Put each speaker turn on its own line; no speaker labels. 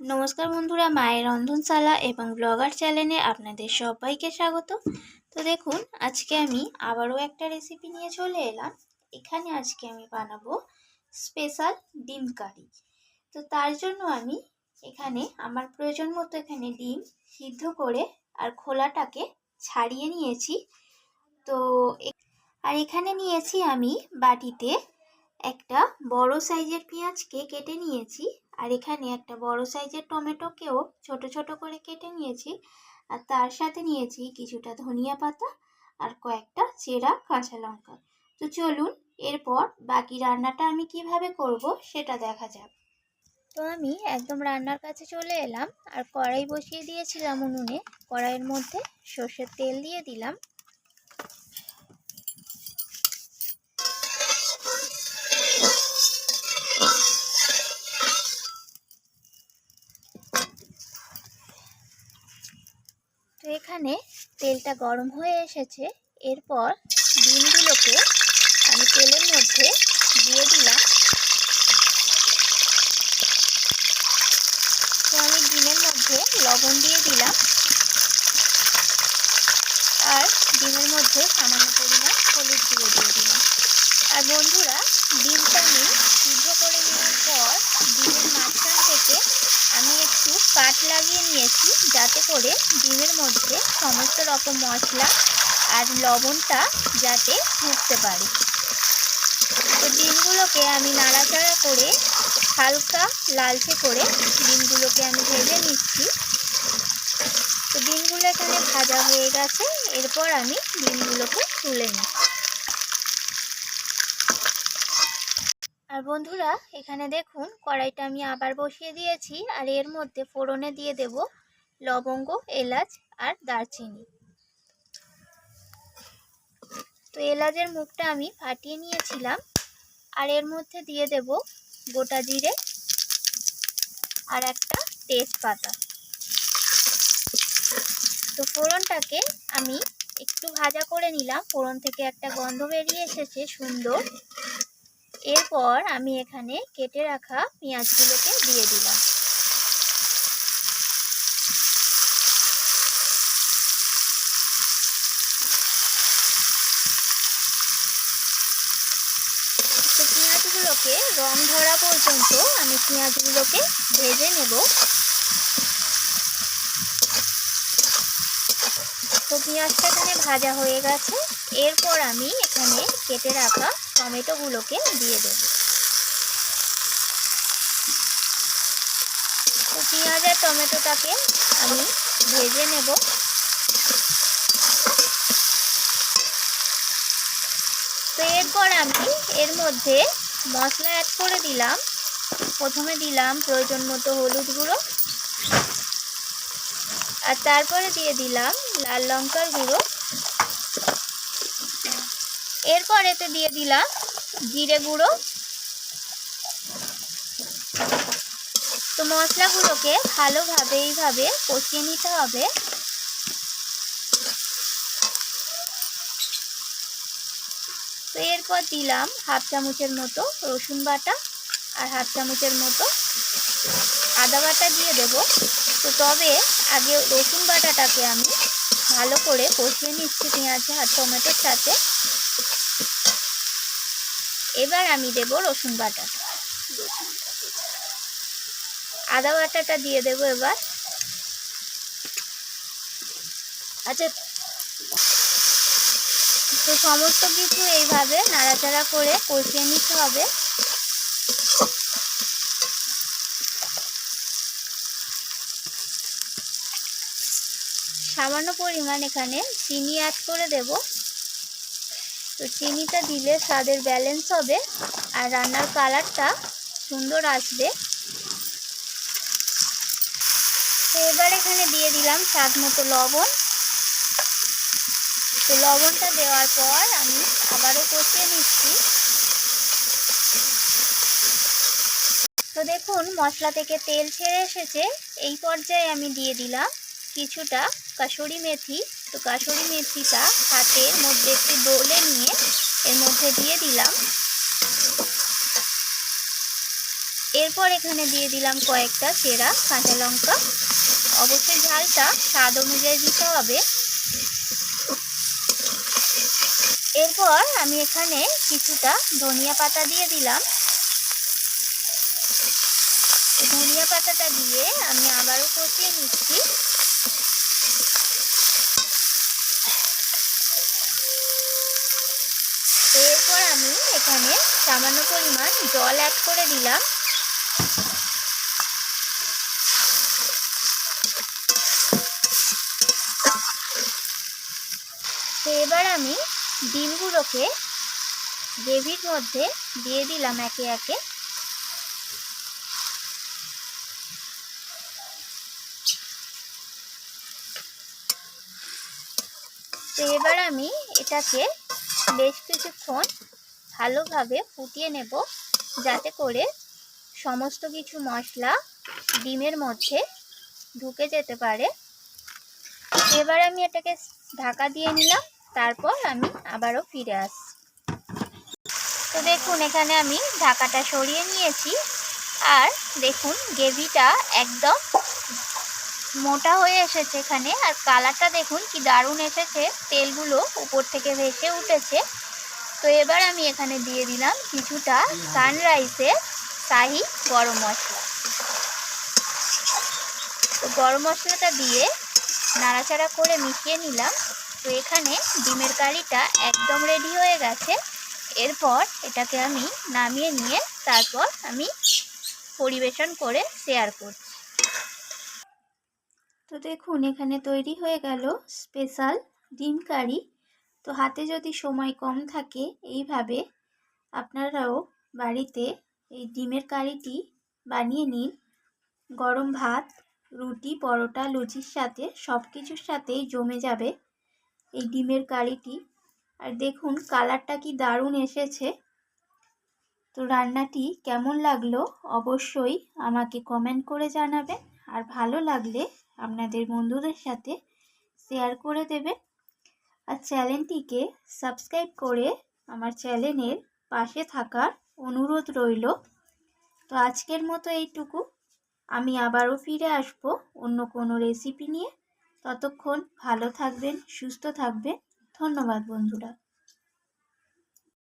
নমস্কার বন্ধুরা, মায়ের রন্ধনশালা এবং ব্লগার চ্যানেলে আপনাদের সবাইকে স্বাগত। তো দেখুন, আজকে আমি আবারও একটা রেসিপি নিয়ে চলে এলাম। এখানে আজকে আমি বানাবো স্পেশাল ডিম কারি। তো তার জন্য আমি এখানে আমার প্রয়োজন মতো এখানে ডিম সিদ্ধ করে আর খোলাটাকে ছাড়িয়ে নিয়েছি। তো আর এখানে নিয়েছি আমি বাটিতে একটা বড় সাইজের পেঁয়াজকে কেটে নিয়েছি আর এখানে একটা বড় সাইজের টমেটোকেও ছোট ছোট করে কেটে নিয়েছি আর তার সাথে নিয়েছি কিছুটা ধনিয়া পাতা আর কয়েকটা চেরা কাঁচা লঙ্কা। তো চলুন, এরপর বাকি রান্নাটা আমি কীভাবে করব সেটা দেখা যাক। তো আমি একদম রান্নার কাছে চলে এলাম আর কড়াই বসিয়ে দিয়েছিলাম উনুনে। কড়াইয়ের মধ্যে সর্ষের তেল দিয়ে দিলাম। এখানে তেলটা গরম হয়ে এসেছে, এরপর ডিমগুলোকে আমি তেলের মধ্যে দিয়ে দিলাম। তো আমি ডিমের মধ্যে লবণ দিয়ে দিলাম। আর ডিমের মধ্যে সামান্য পরিমাণ হলুদ গুঁড়ো দিয়ে দিলাম। আর বন্ধুরা ডিমটা আমি সিদ্ধ করে নেওয়ার পর ডিমের মাঝখান থেকে আমি একটু কাট লাগিয়ে নিয়েছি যাতে করে ডিমের মধ্যে সমস্ত রকম মশলা আর লবণটা যাতে ঢুকতে পারে। তো ডিমগুলোকে আমি নাড়াচাড়া করে হালকা লালচে করে ডিমগুলোকে আমি ভেজে নিচ্ছি। তো ডিমগুলো এখানে ভাজা হয়ে গেছে। এরপর আমি ডিমগুলোকে তুলে নিচ্ছি। আর বন্ধুরা, এখানে দেখুন, কড়াইটা আমি আবার বসিয়ে দিয়েছি আর এর মধ্যে ফোড়নে দিয়ে দেব লবঙ্গ, এলাচ আর দারচিনি। তো এলাচের মুখটা আমি ফাটিয়ে নিয়েছিলাম আর এর মধ্যে দিয়ে দেব গোটা জিরে আর একটা তেজপাতা। তো ফোড়নটাকে আমি একটু ভাজা করে নিলাম। ফোড়ন থেকে একটা গন্ধ বেরিয়ে এসেছে সুন্দর। এরপর আমি এখানে কেটে রাখা পেঁয়াজগুলোকে দিয়ে দিলাম। পেঁয়াজগুলোকে রং ধরা পর্যন্ত আমি পেঁয়াজগুলোকে ভেজে নেব। তো পেঁয়াজটা এখানে ভাজা হয়ে গেছে। এরপর আমি এখানে কেটে রাখা টমেটোগুলোকে দিয়ে দেব। তো পেঁয়াজ আর টমেটোটাকে আমি ভেজে নেব। তো এরপর আমি এর মধ্যে মশলা অ্যাড করে দিলাম। প্রথমে দিলাম প্রয়োজন মতো হলুদ গুঁড়ো। আর তারপরে দিয়ে দিলাম লাল লঙ্কার গুঁড়ো। এরপর এতে দিয়ে দিলাম জিরে গুঁড়ো। তো মশলাগুলোকে ভালোভাবে এইভাবে কষিয়ে নিতে হবে। তো এরপর দিলাম হাফ চামচের মতো রসুন বাটা আর হাফ চামচের মতো আদা বাটা দিয়ে দেব। তো তবে আগে রসুন বাটাটাকে আমি ভালো করে কষিয়ে নিচ্ছি পেঁয়াজ আর টমেটোর সাথে। এবার আমি দেব রসুন বাটাটা। আদা বাটাটা দিয়ে দেব এবার। আচ্ছা তো সমস্ত কিছু এইভাবে নাড়াচাড়া করে কষিয়ে নিতে হবে। সামান্য পরিমাণ এখানে চিনি অ্যাড করে দেব। তো চিনিটা দিলে স্বাদের ব্যালেন্স হবে আর রান্নার কালারটা সুন্দর আসবে। তো এবার এখানে দিয়ে দিলাম স্বাদ মতো লবণ। তো লবণটা দেওয়ার পর আমি আবারও কষিয়ে নিচ্ছি। তো দেখুন মশলা থেকে তেল ছেড়ে এসেছে। এই পর্যায়ে আমি দিয়ে দিলাম কিছুটা কাসুরি মেথি। তো কাসুরি মেথিটা হাতের মধ্যে একটু ডলে নিয়ে এর মধ্যে দিয়ে দিলাম। এরপর এখানে দিয়ে দিলাম কয়েকটা চেরা কাঁচা লঙ্কা। অবশ্যই ঝালটা স্বাদ অনুযায়ী দিতে হবে। এরপর আমি এখানে কিছুটা ধনিয়া পাতা দিয়ে দিলাম। ধনিয়া পাতাটা দিয়ে আমি আবারও কষিয়ে নিচ্ছি এরপর আমি এখানে সামান্য পরিমাণ জল অ্যাড করে দিলাম। তো এবার আমি ডিমগুলোকে গ্রেভির মধ্যে দিয়ে দিলাম একে একে। এবার আমি এটাকে বেশ কিছুক্ষণ ভালোভাবে ফুটিয়ে নেব যাতে করে সমস্ত কিছু মশলা ডিমের মধ্যে ঢুকে যেতে পারে। এবার আমি এটাকে ঢাকা দিয়ে নিলাম, তারপর আমি আবারও ফিরে আসছি। তো দেখুন, এখানে আমি ঢাকাটা সরিয়ে নিয়েছি। আর দেখুন, গ্রেভিটা একদম মোটা হয়ে এসেছে এখানে। আর কালারটা দেখুন, কি দারুণ এসেছে। তেলগুলো উপর থেকে ভেসে উঠেছে। তো এবার আমি এখানে দিয়ে দিলাম কিছুটা সানরাইসের শাহি গরম মশলা। তো গরম মশলাটা দিয়ে নাড়াচাড়া করে মিশিয়ে নিলাম। তো এখানে ডিমের কারিটা একদম রেডি হয়ে গেছে। এরপর এটাকে আমি নামিয়ে নিয়ে তারপর আমি পরিবেশন করে শেয়ার করছি। তো দেখুন, এখানে তৈরি হয়ে গেল স্পেশাল ডিম কারি। তো হাতে যদি সময় কম থাকে, এইভাবে আপনারাও বাড়িতে এই ডিমের কারিটি বানিয়ে নিন। গরম ভাত, রুটি, পরোটা, লুচির সাথে সব কিছুর সাথেই জমে যাবে এই ডিমের কারিটি আর দেখুন কালারটা কি দারুণ এসেছে। তো রান্নাটি কেমন লাগল অবশ্যই আমাকে কমেন্ট করে জানাবেন। আর ভালো লাগলে আপনাদের বন্ধুদের সাথে শেয়ার করে দেবেন। আর চ্যানেলটিকে সাবস্ক্রাইব করে আমার চ্যানেলের পাশে থাকার অনুরোধ রইল। তো আজকের মতো এইটুকু। আমি আবারও ফিরে আসব অন্য কোনো রেসিপি নিয়ে। ততক্ষণ ভালো থাকবেন, সুস্থ থাকবেন। ধন্যবাদ বন্ধুরা।